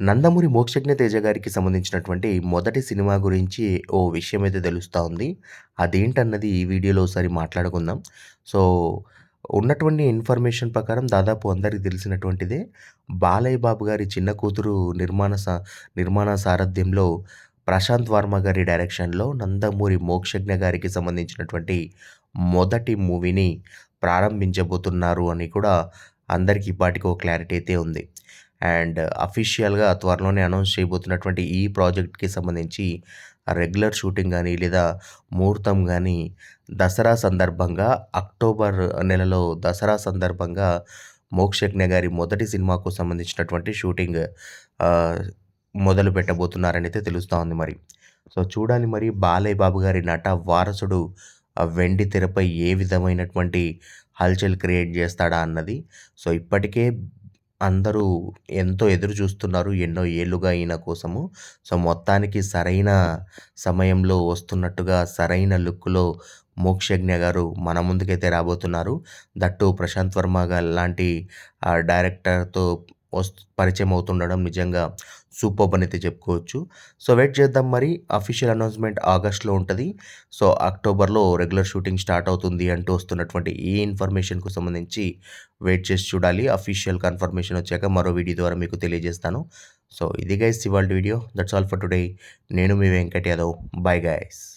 నందమూరి మోక్షజ్ఞ తేజ గారికి సంబంధించినటువంటి మొదటి సినిమా గురించి ఓ విషయం అయితే తెలుస్తూ ఉంది. అదేంటన్నది ఈ వీడియోలో ఒకసారి మాట్లాడుకుందాం. సో, ఉన్నటువంటి ఇన్ఫర్మేషన్ ప్రకారం దాదాపు అందరికి తెలిసినటువంటిదే. బాలయ్య బాబు గారి చిన్న కూతురు నిర్మాణ సా నిర్మాణ సారథ్యంలో ప్రశాంత్ వర్మ గారి డైరెక్షన్‌లో నందమూరి మోక్షజ్ఞ గారికి సంబంధించినటువంటి మొదటి మూవీని ప్రారంభించబోతున్నారు అని కూడా అందరికీ ఇప్పటికో ఒక క్లారిటీ అయితే ఉంది. అండ్ అఫీషియల్‌గా త్వరలోనే అనౌన్స్ చేయబోతున్నటువంటి ఈ ప్రాజెక్ట్‌కి సంబంధించి రెగ్యులర్ షూటింగ్ కానీ లేదా ముహూర్తం కానీ దసరా సందర్భంగా అక్టోబర్ నెలలో దసరా సందర్భంగా మోక్షజ్ఞ గారి మొదటి సినిమాకు సంబంధించినటువంటి షూటింగ్ ఆహ్, మొదలు పెట్టబోతున్నారనైతే తెలుస్తూ ఉంది మరి. సో, చూడాలి మరి బాలయ్య బాబు గారి నట వారసుడు వెండి తెరపై ఏ విధమైనటువంటి హల్చల్ క్రియేట్ చేస్తాడా అన్నది. సో, ఇప్పటికే అందరూ ఎంతో ఎదురు చూస్తున్నారు. ఎన్నో ఏళ్ళుగా ఈయన కోసము. సో, మొత్తానికి సరైన సమయంలో వస్తున్నట్టుగా సరైన లుక్‌లో మోక్షజ్ఞ గారు మన ముందుకైతే రాబోతున్నారు. దట్ టూ ప్రశాంత్ వర్మ గారు లాంటి డైరెక్టర్‌తో పరిచయం అవుతుండడం నిజంగా సూపర్ అని అయితే చెప్పుకోవచ్చు. సో, వెయిట్ చేద్దాం మరి. అఫీషియల్ అనౌన్స్‌మెంట్ ఆగస్ట్‌లో ఉంటుంది సో, అక్టోబర్‌లో రెగ్యులర్ షూటింగ్ స్టార్ట్ అవుతుంది అంటూ వస్తున్నటువంటి ఈ ఇన్ఫర్మేషన్‌కు సంబంధించి వెయిట్ చేసి చూడాలి. అఫీషియల్ కన్ఫర్మేషన్ వచ్చాక మరో వీడియో ద్వారా మీకు తెలియజేస్తాను. సో, ఇది గైస్ ఇవాళ video. That's all for today. నేను మీ వెంకట్ యాదవ్. Bye guys.